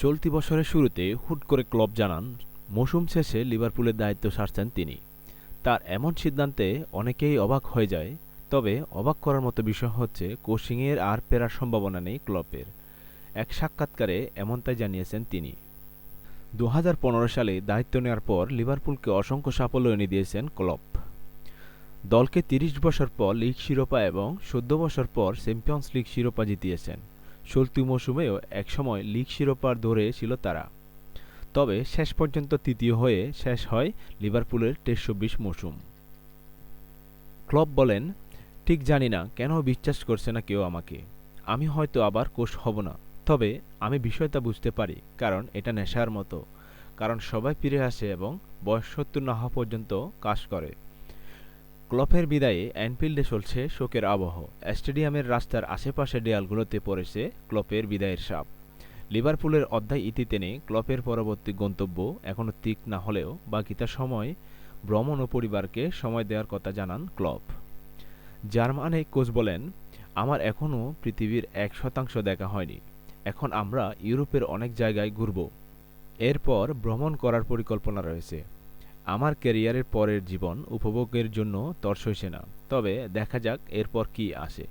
চলতি বছরের শুরুতে হুট করে ক্লব জানান, মৌসুম শেষে লিভারপুলের দায়িত্ব সারছেন তিনি। তার এমন সিদ্ধান্তে অনেকেই অবাক হয়ে যায়, তবে অবাক করার মতো বিষয় হচ্ছে কোচিংয়ের আর ফেরার সম্ভাবনা নেই ক্লপের এক সাক্ষাৎকারে এমনটাই জানিয়েছেন তিনি। দু হাজার পনেরো সালে দায়িত্ব নেওয়ার পর লিভারপুলকে অসংখ্য সাফল্য এনে দিয়েছেন ক্লপ দলকে তিরিশ বছর পর লিগ শিরোপা এবং চোদ্দ বছর পর চ্যাম্পিয়ন্স লিগ শিরোপা জিতিয়েছেন। চলতি মৌসুমেও একসময় লিগ শিরোপার দৌড়ে ছিল তারা। তবে শেষ পর্যন্ত তৃতীয় হয়ে শেষ হয় লিভারপুলের টেস্ট চব্বিশ মৌসুম। ক্লব বলেন, ঠিক জানি না, কেন বিশ্বাস করছে না কেউ আমাকে। আমি হয়তো আবার কোচ হব না। তবে আমি বিষয়টা বুঝতে পারি, কারণ এটা নেশার মতো। কারণ সবাই ফিরে আসে এবং বয়স সত্তর না হওয়া পর্যন্ত কাজ করে। ক্লপের বিদায়ে অ্যানফিল্ডে চলছে শোকের আবহ। স্টেডিয়ামের রাস্তার আশেপাশে দেয়ালগুলোতে পড়েছে ক্লপের বিদায়ের সাপ। লিভারপুলের অধ্যায় ইতি টেনে ক্লপের পরবর্তী গন্তব্য এখনও তিক না হলেও বাকিটা সময়, ভ্রমণ ও পরিবারকে সময় দেওয়ার কথা জানান ক্লপ জার্মানে কোচ বলেন, আমার এখনও পৃথিবীর এক শতাংশ দেখা হয়নি। এখন আমরা ইউরোপের অনেক জায়গায় ঘুরব। এরপর ভ্রমণ করার পরিকল্পনা রয়েছে। আমার ক্যারিয়ারের পরের জীবন উপভোগের জন্য তর সইছে না তবে দেখা যাক এরপর কী আসে।